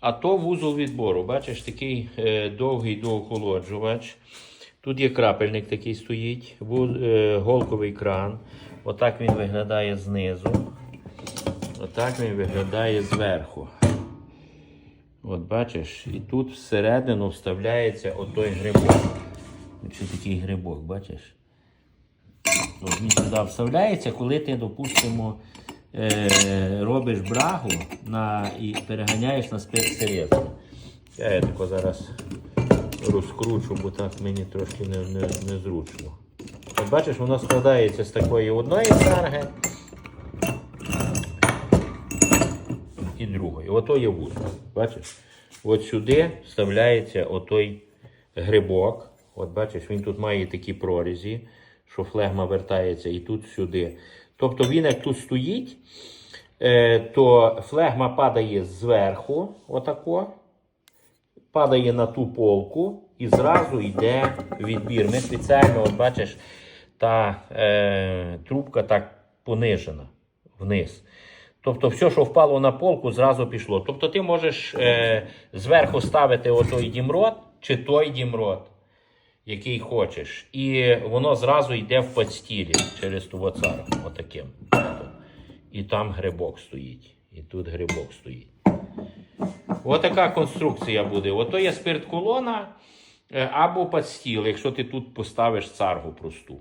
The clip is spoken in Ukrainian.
А то вузол відбору. Бачиш, такий е, довгий доохолоджувач. Тут є крапельник такий стоїть, вуз- е, голковий кран. Отак він виглядає знизу. Отак він виглядає зверху. От бачиш, і тут всередину вставляється отой грибок. Якщо такий грибок, бачиш? От він сюди вставляється, коли ти, допустимо, е, робиш брагу на, і переганяєш на спецсерезку. Я я тако зараз розкручу, бо так мені трошки не, не, незручно. От бачиш, воно складається з такої одної царги і другої. Ото є вузол. Бачиш? От сюди вставляється отой грибок. От бачиш, він тут має такі прорізі, що флегма вертається і тут сюди. Тобто він як тут стоїть, е, то флегма падає зверху, отако, падає на ту полку і зразу йде відбір. Ми спеціально, от бачиш, та е, трубка так понижена вниз. Тобто, все, що впало на полку, зразу пішло. Тобто, ти можеш е, зверху ставити отой дімрот чи той дімрот, який хочеш. І воно зразу йде в подстілі через ту воцару. Отаким. І там грибок стоїть. І тут грибок стоїть. Отака конструкція буде. Ото є спирт-колона е, або подстіл, якщо ти тут поставиш царгу просту.